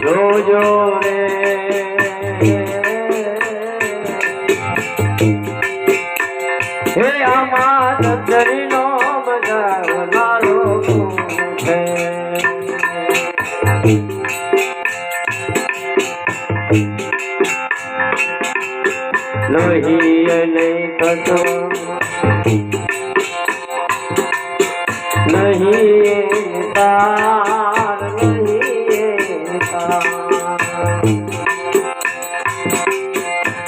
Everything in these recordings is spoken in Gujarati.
જોજો રે. હે આમાં દંતરીનો બજાવનારો નહીં તાર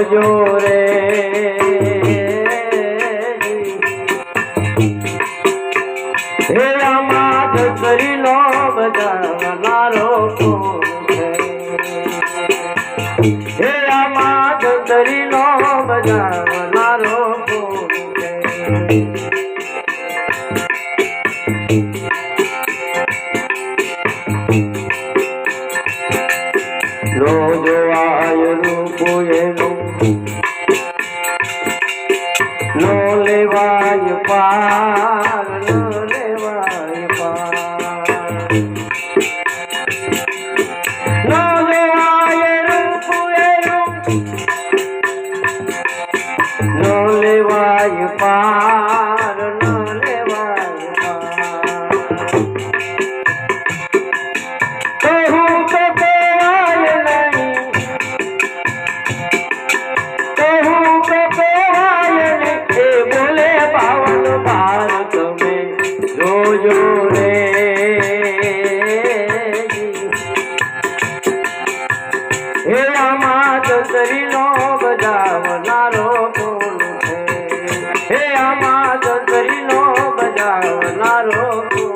જોજો રે હે આમાં કરી લો બજાવનારો કોણ છે? હે કોયરું નો લેવાય પાર. આમાં દસરીનો બજાવનારો કોણ છે? હે આમાં દસરીનો બજાવનારો છે?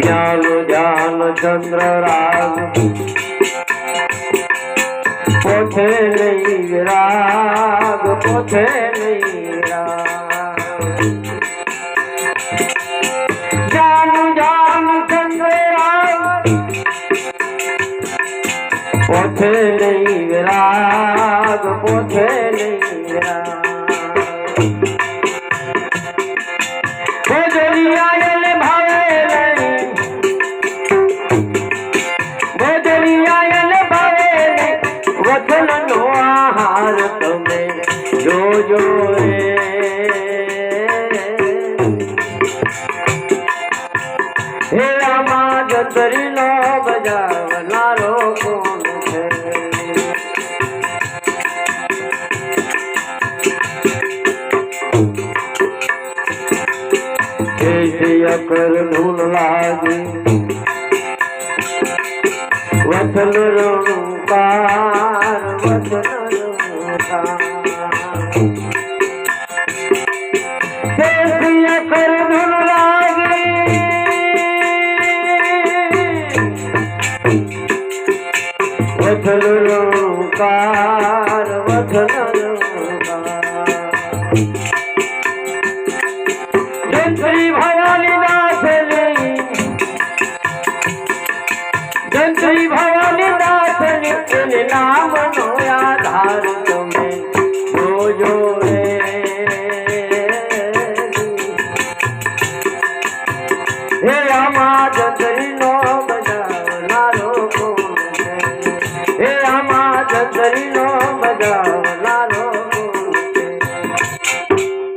જ્ઞાન ચંદ્ર, રાગ. પોથે નહીં રાગ પોથે નહીં પોથે નહીં રાગ પોથે નહીં રાગ. કેશિય કર ધૂન લાગે. વચન રણકાર વચન વચન રણકાર વચન हरि